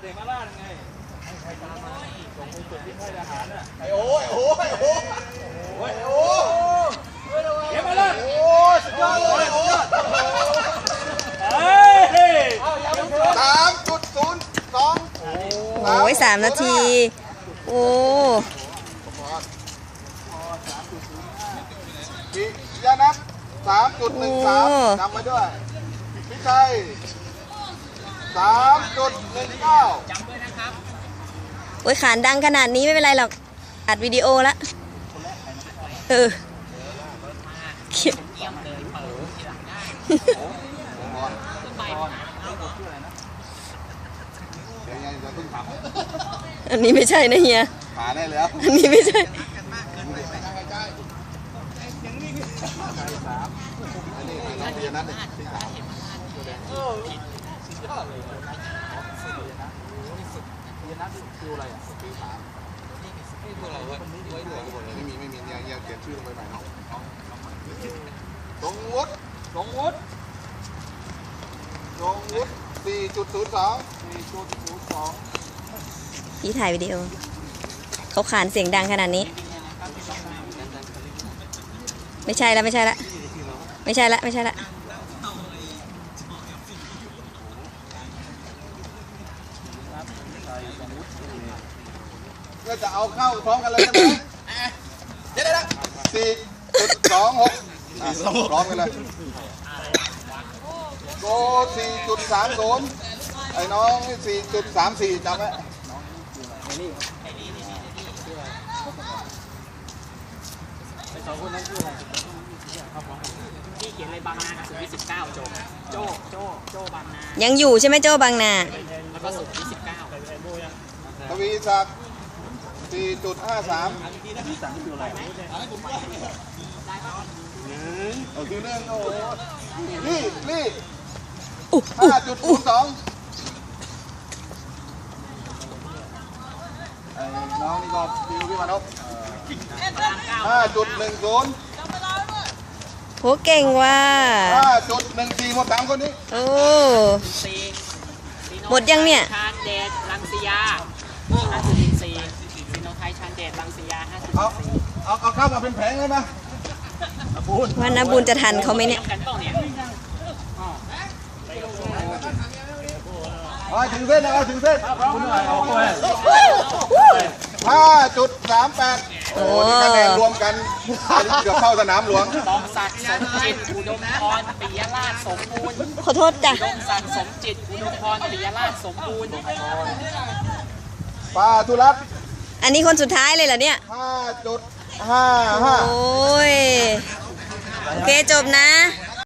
เด็กมาล่าไงใครตามมาส่งไปจุดที่ค่ายทหารน่ะไอ้โอ้ยโอ้ยโอ้ยโอ้ยโอ้ยเก็บมาล่าโอ้ยสุดยอดเลยโอ้ยเฮ้ยสามจุดศูนย์สองโอ้ยสามนาที โอ้ปิยานัทสามจุดหนึ่งสามจำมาด้วยพิชัย สามจุดหนึ่งเก้าโอ้ยขานดังขนาดนี้ไม่เป็นไรหรอก อัดวิดีโอละ เออเขียนเดี๋ยวยังจะต้องถามอันนี้ไม่ใช่นะเฮียหาได้แล้วอันนี้ไม่ใช่อันนี้น้องปิยานัทเนี่ยที่สาม ยีนัทคิวอะไรอะที่สามนี่คืออะไรวะไม่มีไม่มีเนี่ยเนี่ยเขียนชื่อลงไปใหม่เนาะตรงวุฒิสงวุฒิตรงวุฒิสี่จุดศูนย์สองสี่จุดศูนย์สองพี่ถ่ายวิดีโอ เขาขานเสียงดังขนาดนี้ ไม่ใช่ละไม่ใช่ละไม่ใช่ละไม่ใช่ละ ก็จะเอาเข้าพร้อมกันเลยใช่ไหมเดี๋ยวนะสี่จุดสองหกพร้อมกันเลยโกสี่จุดสามศูนย์ไอ้น้องสี่จุดสามสี่จำไว้ไอ้สองคนนั้นชื่ออะไรที่เขียนเลยบางนาสุขุมวิทสิบเก้าโจโจโจโจบางนา ยังอยู่ใช่ไหมโจ้บางนา แล้วก็สุขุมวิทสิบเก้า ทวีศักดิ์สี่จุดห้าสามที่สั่งคิวอะไรเอาคือเรื่องโอ้โหลี่ลี่อุ๊อุ๊ห้าจุดศูนย์สองไอ้น้องนี่ก็ดิวพี่มานพห้าจุดหนึ่งศูนย์โหเก่งว่ะห้าจุดหนึ่งสี่หมดสามคนนี้ โอ้ซีซีโนหมดยังเนี่ย ชาญเดชรังสียา ห้าจุดสี่ซีโนไทยชาญเดชรังสียาห้าจุดเอาเอาเอาเข้ามาเป็นแผงเลยไหมว่านาบุญจะทันเขาไหมเนี่ย กันเปล่าเนี่ยเอาให้ถึงเส้นนะเอาถึงเส้นคุณหน่อยเอาไปห้าจุดสามแปดโอ้โหนี่คะแนนรวมกันเกือบเข้าสนามหลวงดองศักดิ์สมจิตอุดมพรปิยราชสมบูรณ์ขอโทษจ้ะอุดมศักดิ์สมจิตอุดมพรปิยราชสมบูรณ์ ปาทุรัตน์อันนี้คนสุดท้ายเลยเหรอเนี่ย ห้าจุดห้าห้า โอ้ย โอเคจบนะ